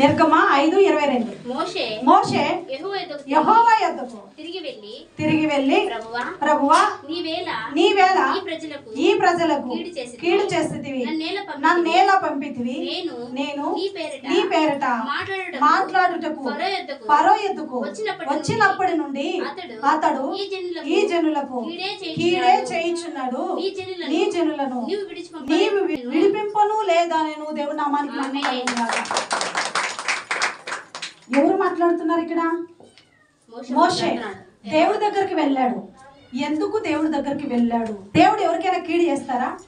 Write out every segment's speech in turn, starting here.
నిర్గమ ఐదు ఇరవై రెండు మోషే మోషే యెహోవా యొద్దకు తిరిగి వెళ్ళి తిరిగి వెళ్ళి ప్రభువా ప్రభువా నీవేళ నీవేళ ఈ ప్రజలకు ఈ ప్రజలకు కీడు నన్నేల పంపితివి. నేను నేను నీ పేరిట నీ మాట్లాడుటకు ఫరో ఎద్దుకు వచ్చినప్పటి నుండి అతడు ఈ జనులకు కీడే చేయుచున్నాడు. నీ జనులను నీ జనులను నీవు విడిపింపను లేదా నేను దేవుడు నామానికి. ఎవరు మాట్లాడుతున్నారు ఇక్కడ? మోషే. దేవుడి దగ్గరికి వెళ్ళాడు. ఎందుకు దేవుడి దగ్గరికి వెళ్ళాడు? దేవుడు ఎవరికైనా కీడు చేస్తారా?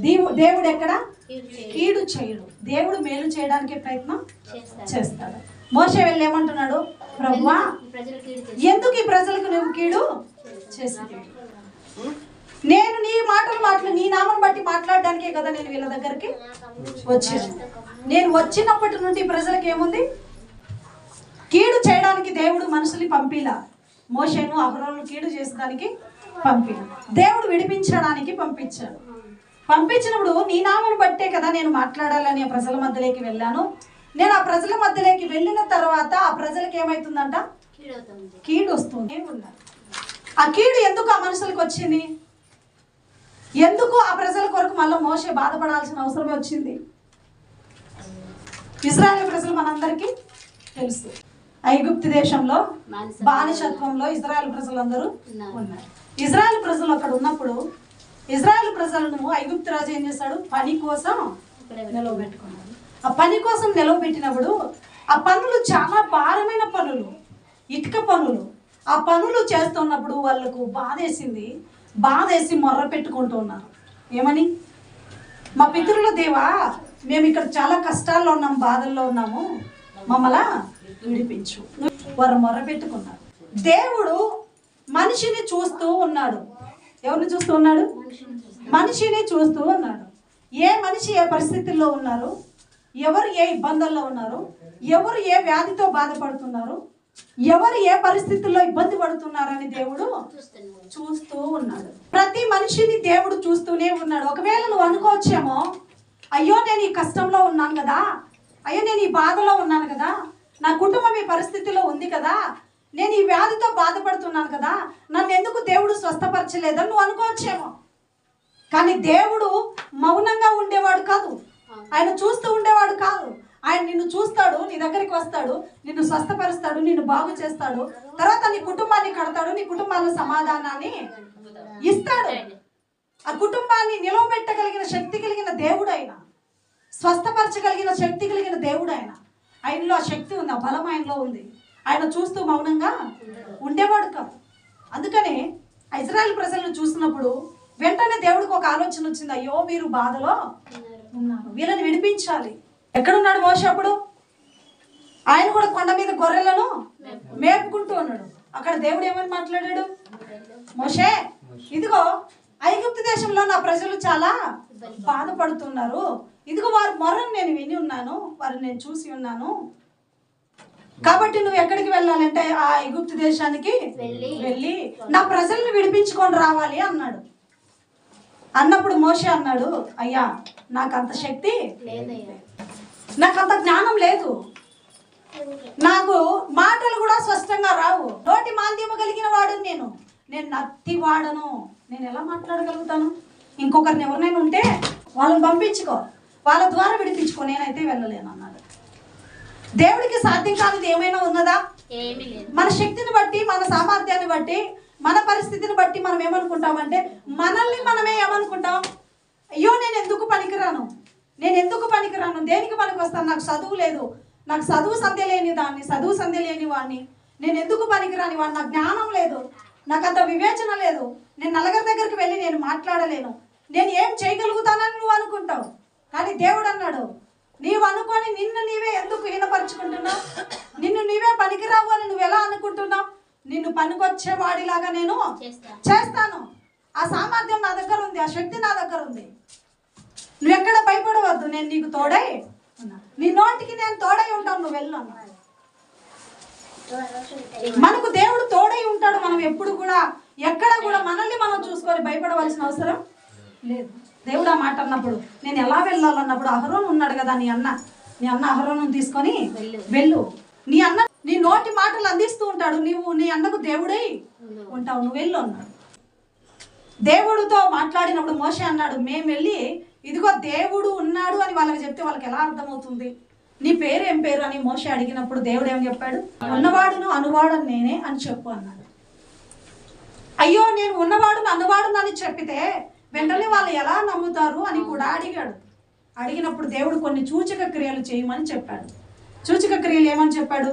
దేవు- దేవుడు ఎక్కడ? కీడు చేయి. కీడు చేయడు. దేవుడు మేలు చేయడానికి ప్రయత్నం చేస్తాడు. మోసే వెళ్ళి ఏమంటున్నాడు? చేసి ఎందుకు ఈ ప్రజలకు నువ్వు కీడు చేసింది నేను నీ మాటలు మాటలు నీ నామం బట్టి మాట్లాడడానికే కదా నేను వీళ్ళ దగ్గరికి వచ్చాను. నేను వచ్చినప్పటి నుండి ప్రజలకు ఏముంది? కీడు చేయడానికి దేవుడు మనుషుల్ని పంపిలా. మోషేను అహరోను కీడు చేసడానికి పంపిన దేవుడు విడిపించడానికి పంపించాడు. పంపించినప్పుడు నీ నామం బట్టే కదా నేను మాట్లాడాలని ఆ ప్రజల మధ్యలోకి వెళ్ళాను. నేను ఆ ప్రజల మధ్యలోకి వెళ్ళిన తర్వాత ఆ ప్రజలకు ఏమవుతుందంట కీడు వస్తుంది. ఉన్నారు ఆ కీడు ఎందుకు ఆ మనుషులకు వచ్చింది? ఎందుకు ఆ ప్రజల కొరకు మళ్ళీ మోసే బాధపడాల్సిన అవసరమే వచ్చింది? ఇజ్రాయెల్ ప్రజలు మనందరికీ తెలుసు. ఐగుప్తు దేశంలో బానిస బానిసత్వంలో ఇజ్రాయెల్ ప్రజలందరూ ఉన్నారు. ఉన్నారు. ఇజ్రాయెల్ ప్రజలు అక్కడ ఉన్నప్పుడు ఇజ్రాయెల్ ప్రజలను ఐగుప్తు రాజు ఏం చేశాడు? పని కోసం నిలవబెట్టుకున్నాడు. ఆ పని కోసం నిలవబెట్టినప్పుడు ఆ పనులు చాలా భారమైన పనులు ఇటుక పనులు. ఆ పనులు చేస్తున్నప్పుడు వాళ్ళకు బాధేసింది. బాధేసి మొర్ర పెట్టుకుంటూ ఉన్నారు. ఏమని? మా పితరుల దేవా మేము ఇక్కడ చాలా కష్టాల్లో ఉన్నాం బాధల్లో ఉన్నాము. మమ్మల్ని విడిపించు వారు మొరపెట్టుకున్నారు దేవుడు మనిషిని చూస్తూ ఉన్నాడు. ఎవరిని చూస్తూ ఉన్నాడు? మనిషిని చూస్తూ ఉన్నాడు. ఏ మనిషి ఏ పరిస్థితుల్లో ఉన్నారు? ఎవరు ఏ ఇబ్బందుల్లో ఉన్నారు? ఎవరు ఏ వ్యాధితో బాధపడుతున్నారు? ఎవరు ఏ పరిస్థితుల్లో ఇబ్బంది పడుతున్నారని దేవుడు చూస్తూ ఉన్నాడు. ప్రతి మనిషిని దేవుడు చూస్తూనే ఉన్నాడు. ఒకవేళ నువ్వు అనుకోవచ్చేమో అయ్యో నేను ఈ కష్టంలో ఉన్నాను కదా. అయ్యో నేను ఈ బాధలో ఉన్నాను కదా. నా కుటుంబం ఈ పరిస్థితిలో ఉంది కదా. నేను ఈ వ్యాధితో బాధపడుతున్నాను కదా. నన్ను ఎందుకు దేవుడు స్వస్థపరచలేదని నువ్వు అనుకోవచ్చేమో. కానీ దేవుడు మౌనంగా ఉండేవాడు కాదు. ఆయన చూస్తూ ఉండేవాడు కాదు. ఆయన నిన్ను చూస్తాడు నీ దగ్గరికి వస్తాడు నిన్ను స్వస్థపరుస్తాడు నిన్ను బాగు చేస్తాడు. తర్వాత నీ కుటుంబాన్ని కడతాడు నీ కుటుంబాల సమాధానాన్ని ఇస్తాడు. ఆ కుటుంబాన్ని నిలవబెట్టగలిగిన శక్తి కలిగిన దేవుడు ఆయన స్వస్థపరచగలిగిన శక్తి కలిగిన దేవుడు ఆయన ఆయనలో ఆ శక్తి ఉంది ఆ బలం ఆయనలో ఉంది. ఆయన చూస్తూ మౌనంగా ఉండేవాడు కాదు. అందుకనే ఆ ఇజ్రాయెల్ ప్రజలను చూసినప్పుడు వెంటనే దేవుడికి ఒక ఆలోచన వచ్చింది అయ్యో వీరు బాధలో ఉన్నారు. వీళ్ళని విడిపించాలి. ఎక్కడున్నాడు మోష అప్పుడు? ఆయన కూడా కొండ మీద గొర్రెలను మేపుకుంటూ ఉన్నాడు. అక్కడ దేవుడు ఏమని మాట్లాడాడు? మోషే ఇదిగో ఐగుప్తు దేశంలో నా ప్రజలు చాలా బాధపడుతున్నారు. ఇదిగో వారి మొర్రను నేను విని ఉన్నాను వారిని నేను చూసి ఉన్నాను. కాబట్టి నువ్వు ఎక్కడికి వెళ్ళాలంటే ఆ ఐగుప్తు దేశానికి వెళ్ళి నా ప్రజల్ని విడిపించుకొని రావాలి అన్నాడు. అన్నప్పుడు మోషే అన్నాడు అయ్యా నాకు అంత శక్తి నాకు అంత జ్ఞానం లేదు. నాకు మాటలు కూడా స్పష్టంగా రావు. నోటి మాంద్యము కలిగిన వాడు నేను. నేను నత్తి వాడను నేను ఎలా మాట్లాడగలుగుతాను? ఇంకొకరిని ఎవరినైనా ఉంటే వాళ్ళని పంపించుకో. వాళ్ళ ద్వారా విడిపించుకో. నేనైతే వెళ్ళలేను అన్నాడు. దేవుడికి సాధ్యం కానిది ఏమైనా ఉన్నదా? మన శక్తిని బట్టి మన సామర్థ్యాన్ని బట్టి మన పరిస్థితిని బట్టి మనం ఏమనుకుంటామంటే మనల్ని మనమే ఏమనుకుంటాం? అయ్యో నేను ఎందుకు పనికిరాను? నేను ఎందుకు పనికిరాను? దేనికి పనికి వస్తాను నాకు చదువు లేదు. నాకు చదువు సంధ్య లేని దాన్ని చదువు సంధ్య లేని వాడిని. నేను ఎందుకు పనికిరాని వాడిని? నాకు జ్ఞానం లేదు. నాకు అంత వివేచన లేదు. నేను నలుగురి దగ్గరికి వెళ్ళి నేను మాట్లాడలేను. నేను ఏం చేయగలుగుతానని నువ్వు అనుకుంటావు. కానీ దేవుడు అన్నాడు నీవు అనుకొని నిన్ను నీవే ఎందుకు హీనపరుచుకుంటున్నావు? నిన్ను నీవే పనికిరావు అని నువ్వు ఎలా అనుకుంటున్నావు? నిన్ను పనికొచ్చే వాడిలాగా నేను చేస్తా. చేస్తాను. ఆ సామర్థ్యం నా దగ్గర ఉంది ఆ శక్తి నా దగ్గర ఉంది. నువ్వు ఎక్కడ భయపడవద్దు నేను నీకు తోడై నీ నోటికి నేను తోడై ఉంటాను నువ్వు వెళ్ళు అన్నాడు. మనకు దేవుడు తోడై ఉంటాడు మనం ఎప్పుడు కూడా. ఎక్కడ కూడా మనల్ని మనం చూసుకొని భయపడవలసిన అవసరం లేదు. దేవుడు ఆ మాట అన్నప్పుడు నేను ఎలా వెళ్ళాలన్నప్పుడు అహరోన్ ఉన్నాడు కదా నీ అన్న. నీ అన్న అహరోను తీసుకొని వెళ్ళు. నీ అన్న నీ నోటి మాటలు అందిస్తూ ఉంటాడు. నీవు నీ అన్నకు దేవుడై ఉంటావు. నువ్వు వెళ్ళు అన్నాడు. దేవుడితో మాట్లాడినప్పుడు మోసే అన్నాడు మేము వెళ్ళి ఇదిగో దేవుడు ఉన్నాడు అని వాళ్ళకి చెప్తే వాళ్ళకి ఎలా అర్థమవుతుంది? నీ పేరు ఏం పేరు అని మోషే అడిగినప్పుడు దేవుడు ఏం చెప్పాడు? ఉన్నవాడును అనువాడను నేనే అని చెప్పు అన్నాడు. అయ్యో నేను ఉన్నవాడును అనువాడును అని చెప్పితే వెంటనే వాళ్ళు ఎలా నమ్ముతారు అని కూడా అడిగాడు. అడిగినప్పుడు దేవుడు కొన్ని సూచక క్రియలు చేయమని చెప్పాడు. సూచక క్రియలు ఏమని చెప్పాడు?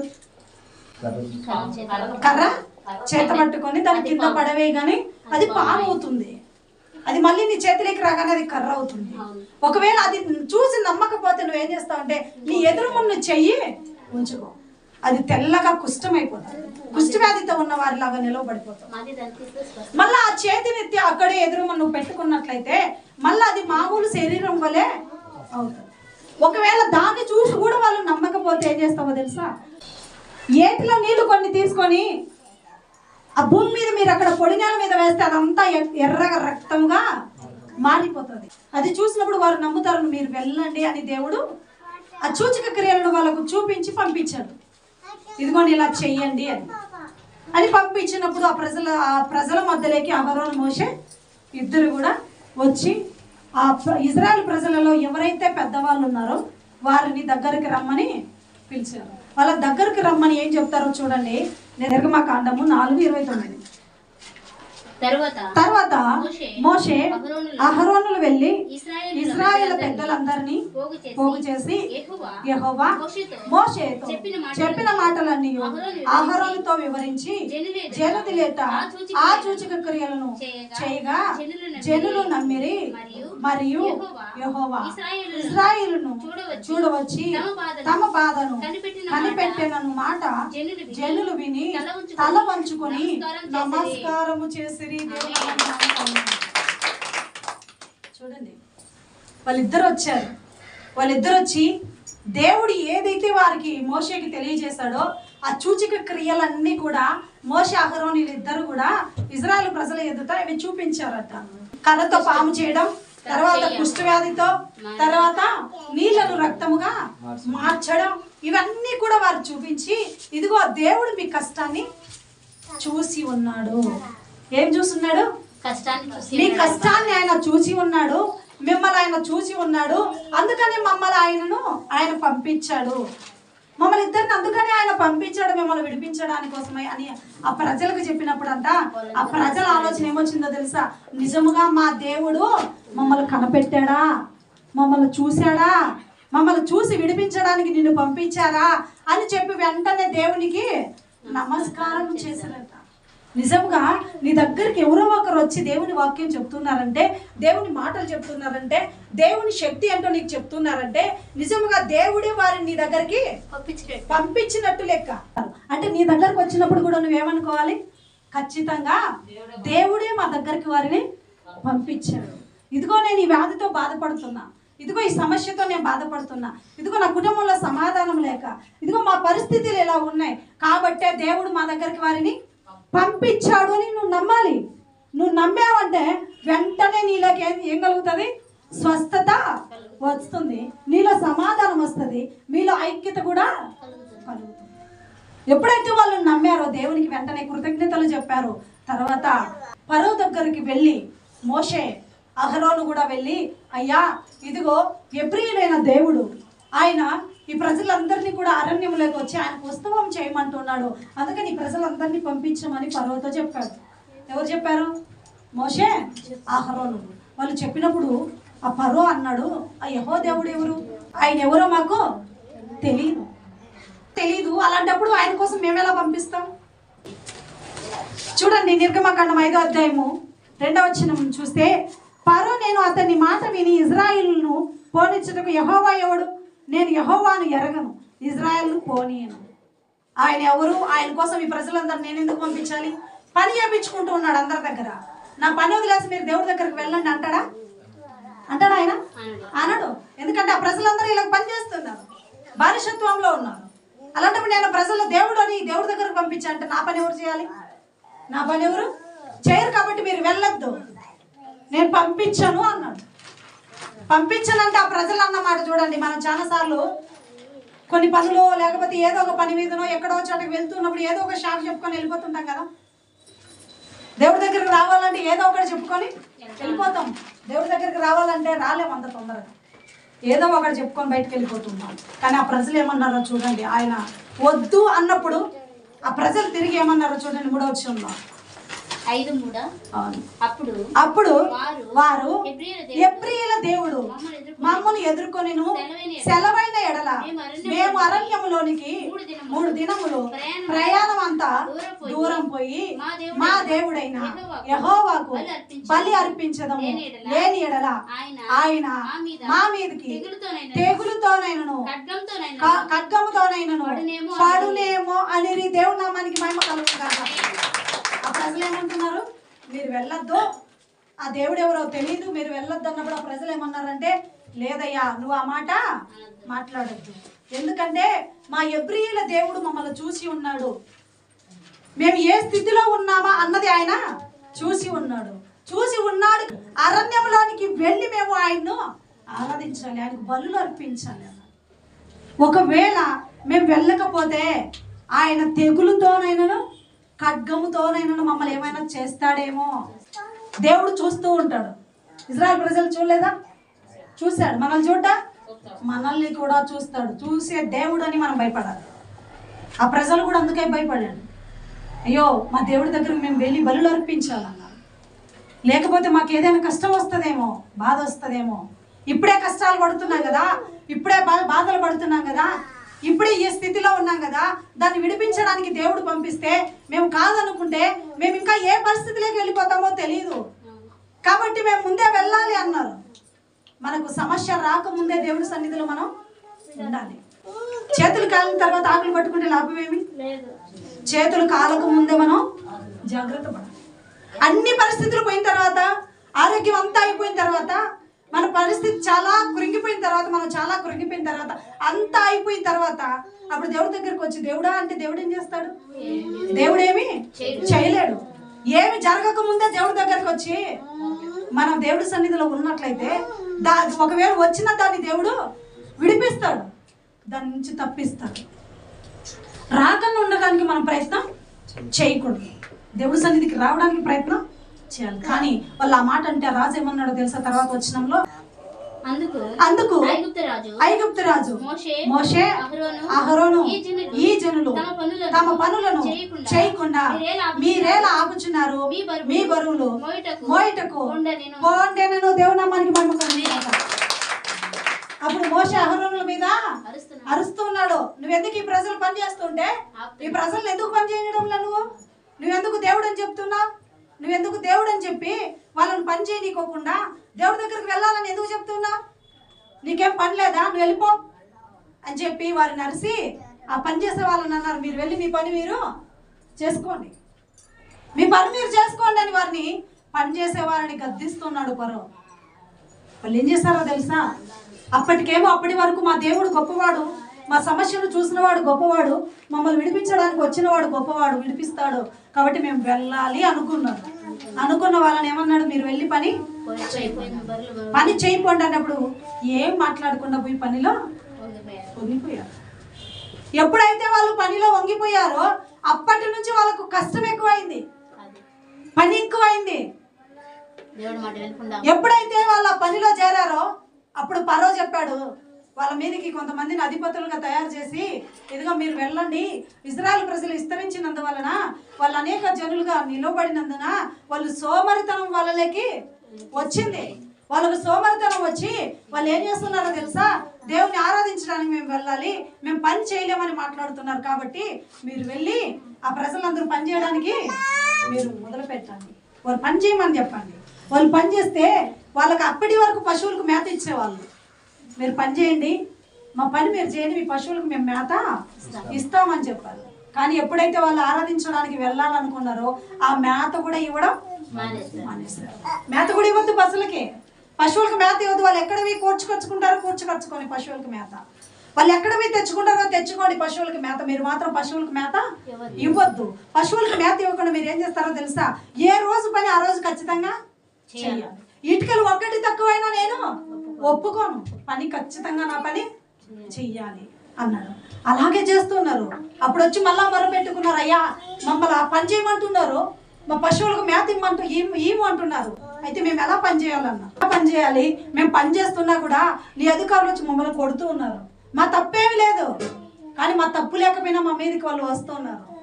కర్ర. చేత పట్టుకొని దాని కింద పడవేయగానే అది పాము అవుతుంది అది మళ్ళీ నీ చేతిలోకి రాగానే అది కర్ర అవుతుంది. ఒకవేళ అది చూసి నమ్మకపోతే నువ్వేం చేస్తావు అంటే నీ ఎదురు మున్ను చెయ్యి ఉంచుకో. అది తెల్లగా కుష్టమైపోతుంది కుష్ఠవ్యాధితో ఉన్న వారిలాగా మాది స్వస్థ మళ్ళా ఆ చేతిని ఎత్తి అక్కడే ఎదురు నువ్వు పెట్టుకున్నట్లయితే మళ్ళీ అది మామూలు శరీరం వలె అవుతుంది. ఒకవేళ దాన్ని చూసి కూడా వాళ్ళు నమ్మకపోతే ఏం చేస్తావో తెలుసా? ఏటిలో నీళ్ళు కొన్ని తీసుకొని ఆ భూమి మీద మీరు అక్కడ పొడి నేల మీద వేస్తే అదంతా ఎర్రగా రక్తంగా మారిపోతుంది. అది చూసినప్పుడు వారు నమ్ముతారు మీరు వెళ్ళండి అని దేవుడు ఆ సూచక క్రియలను వాళ్ళకు చూపించి పంపించాడు. ఇదిగోండి ఇలా చెయ్యండి అని. అని పంపించినప్పుడు ఆ ప్రజల ఆ ప్రజల మధ్యలోకి అహరోను మోసే ఇద్దరు కూడా వచ్చి ఆ ప్ర- ఇజ్రాయెల్ ప్రజలలో ఎవరైతే పెద్దవాళ్ళు ఉన్నారో వారిని దగ్గరికి రమ్మని పిలిచారు. వాళ్ళ దగ్గరికి రమ్మని ఏం చెప్తారో చూడండి. నిర్గమకాండము నాలుగు ఇరవై తొమ్మిది. తరువాత మోషే అహరోనులు వెళ్ళి ఇజ్రాయేల్ పెద్దలందరినీ పోగు చేసి చేసి యెహోవా మోషేతో చెప్పిన మాటలు చెప్పిన మాటలన్నీ అహరోను అహరోనుతో వివరించి ఎదుట ఆ సూచక క్రియలను చేయగా జనులు నమ్మిరి. మరియు యెహోవా ఇస్రాయిలును చూడవచ్చి తమ బాధను తమ బాధను కనిపెట్టిన కనిపెట్టిన మాట జనులు విని తల వంచుకొని. నమస్కారము చేసిరి దేవుని చూడండి. వాళ్ళిద్దరు వచ్చారు. వాళ్ళిద్దరు వచ్చి దేవుడు ఏదైతే వారికి మోషేకి తెలియజేశాడో ఆ సూచిక క్రియలన్నీ కూడా మోషే అహరోని ఇద్దరు కూడా ఇజ్రాయెల్ ప్రజల ఎదుట ఇవి చూపించారట. కర్రతో పాము చేయడం తర్వాత కుష్ఠవ్యాధితో తర్వాత నీళ్ళను రక్తముగా మార్చడం ఇవన్నీ కూడా వారు చూపించి ఇదిగో దేవుడు మీ కష్టాన్ని చూసి ఉన్నాడు. ఏం చూస్తున్నాడు? కష్టాన్ని మీ. కష్టాన్ని ఆయన చూసి ఉన్నాడు మిమ్మల్ని ఆయన చూసి ఉన్నాడు అందుకని మమ్మల్ని ఆయనను ఆయన పంపించాడు. మమ్మల్ని ఇద్దరిని అందుకని ఆయన పంపించాడు మిమ్మల్ని విడిపించడానికి కోసమై అని ఆ ప్రజలకు చెప్పినప్పుడంట. ఆ ప్రజల ఆలోచన ఏమొచ్చిందో తెలుసా? నిజముగా మా దేవుడు మమ్మల్ని కనపెట్టాడా? మమ్మల్ని చూశాడా? మమ్మల్ని చూసి విడిపించడానికి నిన్ను పంపించారా? అని చెప్పి వెంటనే దేవునికి నమస్కారం చేశారట. నిజంగా నీ దగ్గరికి ఎవరో ఒకరు వచ్చి దేవుని వాక్యం చెప్తున్నారంటే దేవుని మాటలు చెప్తున్నారంటే దేవుని శక్తి ఏంటో నీకు చెప్తున్నారంటే నిజంగా దేవుడే వారిని నీ దగ్గరికి పంపించినట్టు. పంపించినట్టు లెక్క. అంటే నీ దగ్గరకు వచ్చినప్పుడు కూడా నువ్వేమనుకోవాలి ఖచ్చితంగా దేవుడే మా దగ్గరికి వారిని పంపించాడు. ఇదిగో నేను ఈ వ్యాధితో బాధపడుతున్నా. ఇదిగో ఈ సమస్యతో నేను బాధపడుతున్నా. ఇదిగో నా కుటుంబంలో సమాధానం లేక ఇదిగో మా పరిస్థితులు ఇలా ఉన్నాయి. కాబట్టే దేవుడు మా దగ్గరికి వారిని పంపించాడు అని నువ్వు నమ్మాలి. నువ్వు నమ్మావంటే వెంటనే నీలోకి ఏం ఏం కలుగుతుంది? స్వస్థత వస్తుంది. నీలో సమాధానం వస్తుంది. మీలో ఐక్యత కూడా కలుగుతుంది. ఎప్పుడైతే వాళ్ళు నమ్మారో దేవునికి వెంటనే కృతజ్ఞతలు చెప్పారు. తర్వాత పరో దగ్గరికి వెళ్ళి మోషే అహరోను కూడా వెళ్ళి అయ్యా ఇదిగో ఎబ్రియులైన దేవుడు. ఆయన ఈ ప్రజలందరినీ కూడా అరణ్యంలోకి వచ్చి ఆయన ఉత్సవం చేయమంటున్నాడు. అందుకని ప్రజలందరినీ పంపించమని పర్వతో చెప్పాడు. ఎవరు చెప్పారు? మోషే? ఆహరోను. వాళ్ళు చెప్పినప్పుడు ఆ పరో అన్నాడు ఆ యహో దేవుడు ఎవరు? ఆయన ఎవరో మాకు తెలియదు తెలీదు. అలాంటప్పుడు ఆయన కోసం మేము ఎలా పంపిస్తాం? చూడండి నిర్గమకాండం ఐదో అధ్యాయము రెండవ వచనం చూస్తే పరో నేను అతని మాట విని ఇజ్రాయిల్ను పోనిచ్చుటకు యహోవా ఎవడు? నేను యహోవాను ఎరగను ఇజ్రాయెల్ను పోనీయను. ఆయన ఎవరు? ఆయన కోసం ఈ ప్రజలందరూ నేను ఎందుకు పంపించాలి? పని చేయించుకుంటూ ఉన్నాడు అందరి దగ్గర. నా పని వదిలేసి మీరు దేవుడి దగ్గరికి వెళ్ళండి అంటాడా? అంటాడా ఆయన? అనడు. ఎందుకంటే ఆ ప్రజలందరూ ఇలా పని చేస్తున్నారు. బానిసత్వంలో ఉన్నారు. అలాంటప్పుడు నేను ప్రజలు దేవుడు అని దేవుడి దగ్గరకు పంపించా అంటే నా పని ఎవరు చేయాలి? నా పని ఎవరు? చేయరు కాబట్టి మీరు వెళ్ళొద్దు. నేను పంపించను అన్నాడు. పంపించనంటే ఆ ప్రజలు అన్నమాట చూడండి. మనం చాలాసార్లు కొన్ని పనులు లేకపోతే ఏదో ఒక పని మీదనో ఎక్కడో చోటకి వెళ్తున్నప్పుడు ఏదో ఒక షాట్ చెప్పుకొని వెళ్ళిపోతుంటాం కదా. దేవుడి దగ్గరికి రావాలంటే ఏదో ఒకటి చెప్పుకొని వెళ్ళిపోతాం. దేవుడి దగ్గరికి రావాలంటే రాలేము అంత తొందరగా. ఏదో ఒకటి చెప్పుకొని బయటకు వెళ్ళిపోతుంటాం. కానీ ఆ ప్రజలు ఏమన్నారో చూడండి. ఆయన వద్దు అన్నప్పుడు ఆ ప్రజలు తిరిగి ఏమన్నారో చూడండి మూడో విషయంలో ఐదు మూడ? అప్పుడు అప్పుడు వారు ఎబ్రియుల దేవుడు. మమ్మల్ని ఎదుర్కొని సెలవైన ఎడల. మేము అరణ్యములో మేము అరణ్యములోనికి మూడు దినములు. ప్రయాణం అంతా దూరం పోయి మా దేవుడైన యెహోవాకు బలి అర్పించదము. లేని ఎడల. ఆయన మా మీద మా మీదకి తెగులుతోనైనా తెగులుతోనైనను. ఖడ్గముతోనైనను పడునేమో పడునేమో అని దేవుడి నామానికి మహిమ కలుగుతారు ఆ ప్రజలు ఏమంటున్నారు? మీరు వెళ్ళొద్దు. ఆ దేవుడు ఎవరో తెలియదు మీరు వెళ్ళొద్దు అన్నప్పుడు ఆ ప్రజలు ఏమన్నారంటే లేదయ్యా నువ్వు ఆ మాట మాట్లాడొద్దు. ఎందుకంటే మా ఎబ్రియుల దేవుడు మమ్మల్ని చూసి ఉన్నాడు. మేము ఏ స్థితిలో ఉన్నామా అన్నది ఆయన చూసి ఉన్నాడు. చూసి ఉన్నాడు. అరణ్యంలోనికి వెళ్ళి మేము ఆయన్ను ఆరాధించాలి. ఆయనకు బలులు అర్పించాలి ఒకవేళ మేము వెళ్ళకపోతే ఆయన తెగులుతోనైనా ఖడ్గముతోనైనా మమ్మల్ని ఏమైనా చేస్తాడేమో. దేవుడు చూస్తూ ఉంటాడు. ఇజ్రాయల్ ప్రజలు చూడలేదా? చూశాడు. మనల్ని చూడ మనల్ని కూడా చూస్తాడు. చూసే దేవుడు అని మనం భయపడాలి. ఆ ప్రజలు కూడా అందుకే భయపడాడు అయ్యో మా దేవుడి దగ్గరకు మేము వెళ్ళి బలులు అర్పించాలన్నారు. లేకపోతే మాకు ఏదైనా కష్టం వస్తుందేమో బాధ వస్తుందేమో. ఇప్పుడే కష్టాలు పడుతున్నాం కదా? ఇప్పుడే బాధలు పడుతున్నాం కదా? ఇప్పుడే ఈ స్థితిలో ఉన్నాం కదా దాన్ని విడిపించడానికి దేవుడు పంపిస్తే మేము కాదనుకుంటే మేము ఇంకా ఏ పరిస్థితిలోకి వెళ్ళిపోతామో తెలియదు కాబట్టి మేము ముందే వెళ్ళాలి అన్నారు. మనకు సమస్య రాకముందే దేవుడి సన్నిధిలో మనం ఉండాలి. చేతులు కాలిన తర్వాత ఆకులు పట్టుకుంటే లాభం ఏమి? చేతులు కాలకు ముందే మనం జాగ్రత్త పడాలి. అన్ని పరిస్థితులు పోయిన తర్వాత ఆరోగ్యం అంతా అయిపోయిన తర్వాత మన పరిస్థితి చాలా కృంగిపోయిన తర్వాత మనం చాలా కృంగిపోయిన తర్వాత అంతా అయిపోయిన తర్వాత అప్పుడు దేవుడి దగ్గరికి వచ్చి దేవుడా అంటే దేవుడు ఏం చేస్తాడు? దేవుడు ఏమి చేయలేడు. ఏమి జరగక ముందే దేవుడి దగ్గరికి వచ్చి మనం దేవుడి సన్నిధిలో ఉన్నట్లయితే దా ఒకవేళ వచ్చిన దాన్ని దేవుడు విడిపిస్తాడు. దాని నుంచి తప్పిస్తాడు. రాకుండా ఉండడానికి మనం ప్రయత్నం చేయకూడదు. దేవుడి సన్నిధికి రావడానికి ప్రయత్నం చేయాలి. కానీ వాళ్ళు ఆ మాట అంటే రాజు ఏమన్నాడో తెలుసా? తర్వాత వచ్చినంలో అందుకు అందుకు ఐగుప్తు రాజు మోషే మోషే అహరోను ఈ జనులు తమ పనులను చేయకుండా మీరేలా ఆపుచున్నారు. మీ బరువులు మోయుటకు. పోండెనను దేవునామానికి మహిమ కలుగుగాక. అప్పుడు మోసే అహరోనుల మీద అరుస్తున్నాడు. నువ్వెందుకు ఈ ప్రజలు పని చేస్తుంటే ఈ ప్రజలను ఎందుకు పని చేయడం నువ్వు? నువ్వెందుకు దేవుడు అని చెప్తున్నావు? నువ్వెందుకు దేవుడు అని చెప్పి వాళ్ళని పని చేయనీకోకుండా దేవుడి దగ్గరికి వెళ్ళాలని ఎందుకు చెప్తున్నావు నీకేం పని లేదా? నువ్వు వెళ్ళిపో అని చెప్పి వారిని అరిసి ఆ పని చేసే వాళ్ళని అన్నారు. మీరు వెళ్ళి మీ పని మీరు చేసుకోండి. మీ పని మీరు చేసుకోండి అని వారిని పని చేసే వారిని గద్దిస్తున్నాడు పరో వాళ్ళు ఏం చేశారో తెలుసా? అప్పటికేమో అప్పటి వరకు మా దేవుడు గొప్పవాడు. మా సమస్యను చూసినవాడు గొప్పవాడు మమ్మల్ని విడిపించడానికి వచ్చినవాడు గొప్పవాడు విడిపిస్తాడు. కాబట్టి మేము వెళ్ళాలి అనుకున్నారు అనుకున్న వాళ్ళని ఏమన్నాడు? మీరు వెళ్ళి పని పని చేయకండి అన్నప్పుడు ఏం మాట్లాడకుండా పోయి పనిలో వంగిపోయారు ఎప్పుడైతే వాళ్ళు పనిలో వంగిపోయారో అప్పటి నుంచి వాళ్ళకు కష్టం ఎక్కువైంది. పని ఎక్కువైంది. ఎప్పుడైతే వాళ్ళ పనిలో చేరారో అప్పుడు పరో చెప్పాడు వాళ్ళ మీదకి కొంతమందిని అధిపతులుగా తయారు చేసి ఇదిగో మీరు వెళ్ళండి. ఇజ్రాయెల్ ప్రజలు విస్తరించినందువలన వాళ్ళు అనేక జనులుగా నిలవబడినందున వాళ్ళు సోమరితనం వాళ్ళకి వచ్చింది. వాళ్ళకు సోమరితనం వచ్చి వాళ్ళు ఏం చేస్తున్నారో తెలుసా? దేవుని ఆరాధించడానికి మేము వెళ్ళాలి. మేము పని చేయలేమని మాట్లాడుతున్నారు కాబట్టి మీరు వెళ్ళి ఆ ప్రజలందరూ పని చేయడానికి మీరు మొదలు పెట్టండి వాళ్ళు పని చేయమని చెప్పండి. వాళ్ళు పని చేస్తే వాళ్ళకి అప్పటి వరకు పశువులకు మేత ఇచ్చేవాళ్ళు. మీరు పని చేయండి. మా పని మీరు చేయండి. మీ పశువులకు మేము మేత ఇస్తామని చెప్పారు. కానీ ఎప్పుడైతే వాళ్ళు ఆరాధించడానికి వెళ్ళాలనుకున్నారో ఆ మేత కూడా ఇవ్వడం మానేస్తారు. మేత కూడా ఇవ్వద్దు పశువులకి. పశువులకు మేత ఇవ్వద్దు. వాళ్ళు ఎక్కడవి కూర్చుకొచ్చుకుంటారో కూర్చుకొచ్చుకొని పశువులకి మేత. వాళ్ళు ఎక్కడవి తెచ్చుకుంటారో తెచ్చుకోండి పశువులకి మేత. మీరు మాత్రం పశువులకి మేత ఇవ్వద్దు. పశువులకి మేత ఇవ్వకుండా మీరు ఏం చేస్తారో తెలుసా? ఏ రోజు పని ఆ రోజు ఖచ్చితంగా. చేయాలి. ఇటుకలు ఒక్కటి తక్కువైనా నేను ఒప్పుకోను పని ఖచ్చితంగా నా పని చెయ్యాలి అన్నాడు. అలాగే చేస్తున్నారు. అప్పుడు వచ్చి మళ్ళా మొర పెట్టుకున్నారు. అయ్యా మమ్మల్ని పని చేయమంటున్నారు. మా పశువులకు మేత ఇమ్మంటూ ఏం- ఏము అంటున్నారు. అయితే మేము ఎలా పని చేయాలన్నా? ఎలా పని చేయాలి? మేము పని చేస్తున్నా కూడా నీ అధికారులు వచ్చి మమ్మల్ని కొడుతూ ఉన్నారు. మా తప్పేమి లేదు. కానీ మా తప్పు లేకపోయినా మా మీదకి వాళ్ళు వస్తున్నారు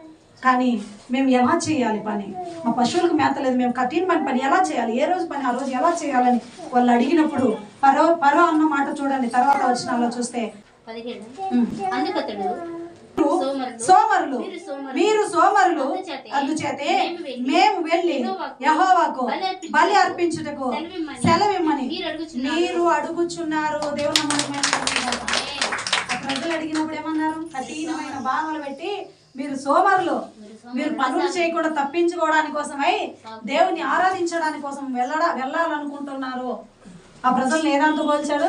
కానీ మేము ఎలా చేయాలి పని? మా పశువులకు మేత లేదు మేము కఠినమైన పని ఎలా చేయాలి? ఏ రోజు పని ఆ రోజు ఎలా చేయాలని వాళ్ళు అడిగినప్పుడు పరో పరో అన్న మాట చూడండి తర్వాత వచ్చిన చూస్తే. సోమరులు. మీరు సోమరులు. మీరు సోమరులు. అందుచేతే మేము వెళ్ళి యెహోవాకు బలి అర్పించుటకు సెలవిమ్మని మీరు అడుగుచున్నారు. దేవుని ప్రజలు అడిగినప్పుడు ఏమన్నారు? కఠినమైన బాధలు పెట్టి మీరు సోమరులు మీరు పనులు చేయకుండా తప్పించుకోవడానికి కోసమై దేవుని ఆరాధించడానికి కోసం వెళ్ళడా వెళ్ళాలనుకుంటున్నారు. ఆ ప్రజలు ఏదాంతో పోల్చాడు?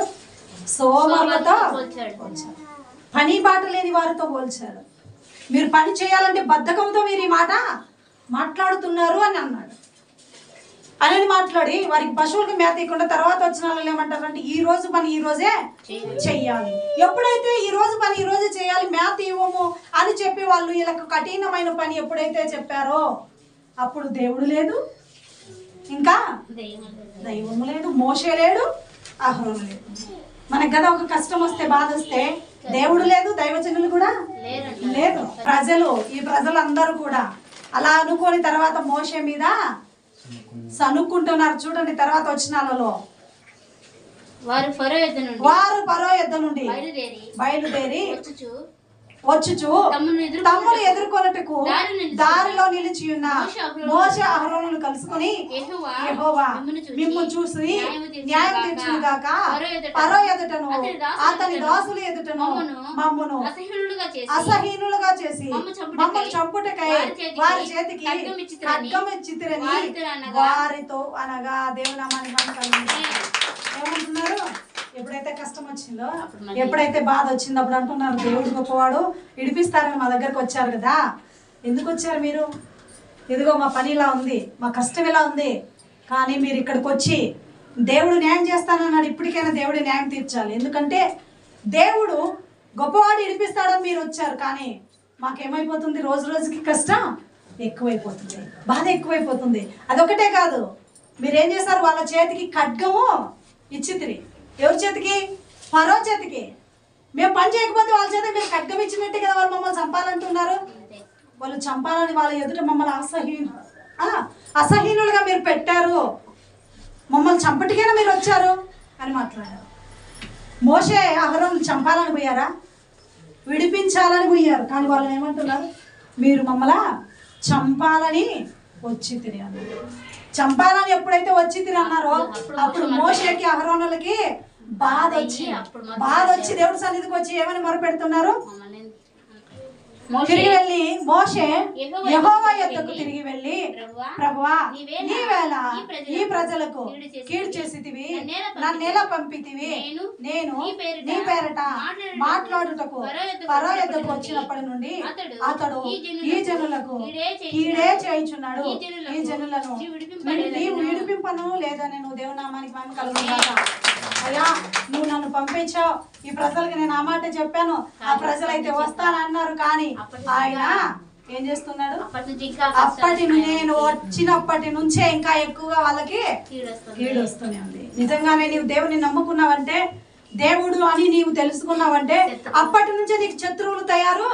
సోమరులతో పోల్చాడు. పని బాట లేని వారితో పోల్చాడు. మీరు పని చేయాలంటే బద్ధకంతో మీరు ఈ మాట మాట్లాడుతున్నారు అని అన్నాడు. అని మాట్లాడి వారికి పశువులకి మేత ఇవ్వకుండా తర్వాత వచ్చిన వాళ్ళు ఏమంటారంటే ఈ రోజు పని ఈ రోజే చెయ్యాలి. ఎప్పుడైతే ఈ రోజు పని ఈ రోజే చేయాలి మేత ఇవ్వము అని చెప్పి వాళ్ళు వీళ్ళకు కఠినమైన పని ఎప్పుడైతే చెప్పారో అప్పుడు దేవుడు లేదు ఇంకా. దైవము లేదు మోసే లేడు ఆహ్వానం లేదు మనకు కదా ఒక కష్టం వస్తే బాధ వస్తే దేవుడు లేదు దైవజనులు కూడా లేదు ప్రజలు ఈ ప్రజలందరూ కూడా అలా అనుకోని తర్వాత మోసే మీద సనుక్కుంటున్నారు చూడండి తర్వాత వచ్చినాలలో వారు ఫరో నుండి వారు పరో యుద్ధ నుండి బయలుదేరి బయలుదేరి వచ్చుచు. తమ్మును ఎదుర్కొనుటకు. దారిలో నిలిచి ఉన్న అహరోను మోస అహరోనులు కలుసుకొని మిమ్ము చూసి న్యాయం. తీర్చును గాక పరో ఎదుటను అతని దాసుల ఎదుటను, మమ్మును అసహీనులుగా చేసి మమ్మల్ని చంపుటకై వారి చేతికి ఖడ్గం ఇచ్చితిరని, వారితో అనగా, దేవునామానికి ఏమంటున్నారు? ఎప్పుడైతే కష్టం వచ్చిందో ఎప్పుడైతే బాధ వచ్చిందో అప్పుడు అంటున్నారు దేవుడు గొప్పవాడు ఇడిపిస్తారని మా దగ్గరకు వచ్చారు కదా. ఎందుకు వచ్చారు మీరు? ఇదిగో మా పని ఇలా ఉంది మా కష్టం ఇలా ఉంది కానీ మీరు ఇక్కడికి వచ్చి దేవుడు న్యాయం చేస్తానన్నాడు ఇప్పటికైనా దేవుడు న్యాయం తీర్చాలి. ఎందుకంటే దేవుడు గొప్పవాడు ఇడిపిస్తాడని మీరు వచ్చారు. కానీ మాకేమైపోతుంది? రోజు రోజుకి కష్టం ఎక్కువైపోతుంది బాధ ఎక్కువైపోతుంది. అదొకటే కాదు. మీరేం చేస్తారు వాళ్ళ చేతికి ఖడ్గము ఇచ్చితిరి ఎవరి చేతికి? ఫరో చేతికి. మేము పని చేయకపోతే వాళ్ళ చేతికి మీరు ఖడ్గం ఇచ్చినట్టే కదా వాళ్ళు మమ్మల్ని చంపాలంటున్నారు. వాళ్ళు చంపాలని వాళ్ళ ఎదుట మమ్మల్ని అసహీన అసహీనులుగా మీరు పెట్టారు. మమ్మల్ని చంపటికైనా మీరు వచ్చారు అని మాట్లాడారు. మోసే అహరోను చంపాలని పోయారా? విడిపించాలని పోయారు. కానీ వాళ్ళని ఏమంటున్నారు? మీరు మమ్మల్ని చంపాలని వచ్చి అన్నారు చంపాలని ఎప్పుడైతే వచ్చి తిని అన్నారో అప్పుడు మోషేకి అహరోనులకి బాధ వచ్చి బాధ వచ్చి దేవుడి సన్నిధికి వచ్చి ఏమని మొరపెడుతున్నారు? తిరిగి వెళ్ళి మోషే యెహోవా యొద్దకు తిరిగి వెళ్ళి ప్రభువా, నీవేళ ఈ ప్రజలకు కీడు చేసితివి. నన్నేల పంపితివి. నేను నేను నీ పేరిట మాట్లాడుటకు పరో నుండి వచ్చినప్పటి నుండి అతడు ఈ జనులకు కీడే చేయుచున్నాడు. ఈ జనులను నీవు విడిపింపను లేదని నువ్వు దేవునామానికి మేము కలుగుతాక అయ్యా నువ్వు నన్ను పంపించావు. ఈ ప్రజలకు నేను ఆ మాట చెప్పాను. ఆ ప్రజలైతే వస్తానన్నారు కానీ ఆయన ఏం చేస్తున్నాడు? అప్పటి నేను వచ్చినప్పటి నుంచే ఇంకా ఎక్కువగా వాళ్ళకి కీడు వస్తుంది. కీడు వస్తూనే ఉంది. నిజంగానే నీవు దేవుని నమ్ముకున్నావంటే దేవుడు అని నీవు తెలుసుకున్నావంటే అప్పటి నుంచే నీకు శత్రువులు తయారు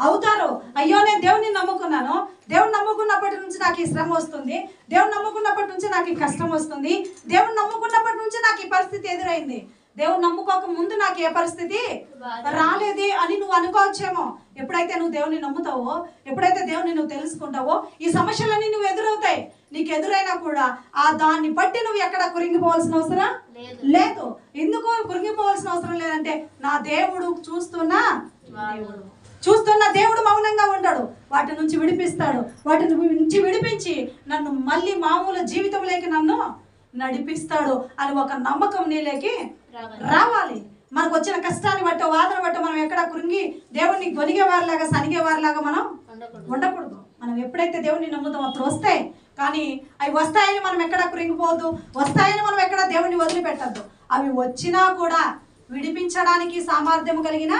అవుతారు. అయ్యో నేను దేవుని నమ్ముకున్నాను. దేవుని నమ్ముకున్నప్పటి నుంచి నాకు ఈ శ్రమ వస్తుంది. దేవుని నమ్ముకున్నప్పటి నుంచి నాకు ఈ కష్టం వస్తుంది. దేవుని నమ్ముకున్నప్పటి నుంచి నాకు ఈ పరిస్థితి ఎదురైంది. దేవుని నమ్ముకోక ముందు నాకు ఏ పరిస్థితి రాలేదే. అని నువ్వు అనుకోవచ్చేమో. ఎప్పుడైతే నువ్వు దేవుని నమ్ముతావో ఎప్పుడైతే దేవుని నువ్వు తెలుసుకుంటావో ఈ సమస్యలన్నీ నువ్వు ఎదురవుతాయి. నీకు ఎదురైనా కూడా ఆ దాన్ని బట్టి నువ్వు ఎక్కడ కురింగిపోవాల్సిన అవసరం లేదు. ఎందుకు కురింగిపోవాల్సిన అవసరం లేదంటే నా దేవుడు చూస్తున్నా చూస్తున్న దేవుడు మౌనంగా ఉంటాడు. వాటి నుంచి విడిపిస్తాడు. వాటి నుంచి విడిపించి నన్ను మళ్ళీ మామూలు జీవితంలోకి నన్ను నడిపిస్తాడు అని ఒక నమ్మకం నీలోకి రావాలి. రావాలి. మనకు వచ్చిన కష్టాన్ని బట్టి వాదన బట్టి మనం ఎక్కడ కృంగి దేవుడిని గొనిగేవారిలాగా సనిగేవారిలాగా మనం ఉండకూడదు. ఉండకూడదు. మనం ఎప్పుడైతే దేవుడిని నమ్ముతాం అప్పుడు వస్తాయి కానీ అవి వస్తాయని మనం ఎక్కడ కృంగిపోవద్దు వస్తాయని మనం ఎక్కడ దేవుడిని వదిలిపెట్టద్దు. అవి వచ్చినా కూడా విడిపించడానికి సామర్థ్యం కలిగిన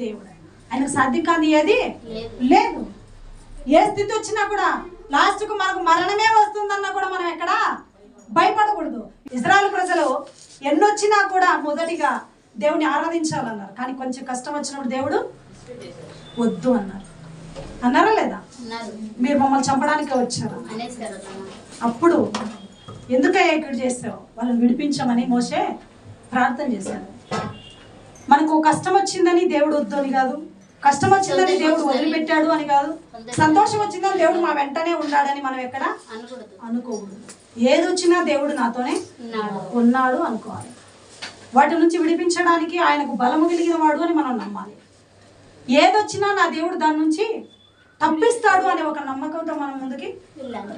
దేవుడు. ఆయన ఆయనకు సాధ్యం కాదు ఏది? లేదు. లేదు. ఏ స్థితి వచ్చినా కూడా లాస్ట్కు మనకు మరణమే వస్తుందన్నా కూడా మనం ఎక్కడ భయపడకూడదు. ఇజ్రాయెల్ ప్రజలు ఎన్నొచ్చినా కూడా మొదటిగా దేవుని ఆరాధించాలన్నారు. కానీ కొంచెం కష్టం వచ్చినప్పుడు దేవుడు వద్దు అన్నారు. అన్నారా లేదా? మీరు మమ్మల్ని చంపడానికి వచ్చారు. అప్పుడు ఎందుకయ్యా ఇక్కడ చేసావు వాళ్ళని విడిపించమని మోసే ప్రార్థన చేశాడు మనకు కష్టం వచ్చిందని దేవుడు వద్దు అని కాదు. కష్టం వచ్చిందని దేవుడు వదిలిపెట్టాడు అని కాదు. సంతోషం వచ్చిందని దేవుడు మా వెంటనే ఉన్నాడని మనం ఎక్కడ అనుకోకూడదు. ఏది వచ్చినా దేవుడు నాతోనే ఉన్నాడు. ఉన్నాడు అనుకోవాలి. వాటి నుంచి విడిపించడానికి ఆయనకు బలము కలిగిన వాడు అని మనం నమ్మాలి. ఏదొచ్చినా నా దేవుడు దాని నుంచి తప్పిస్తాడు అనే ఒక నమ్మకంతో మనం ముందుకి వెళ్ళాలి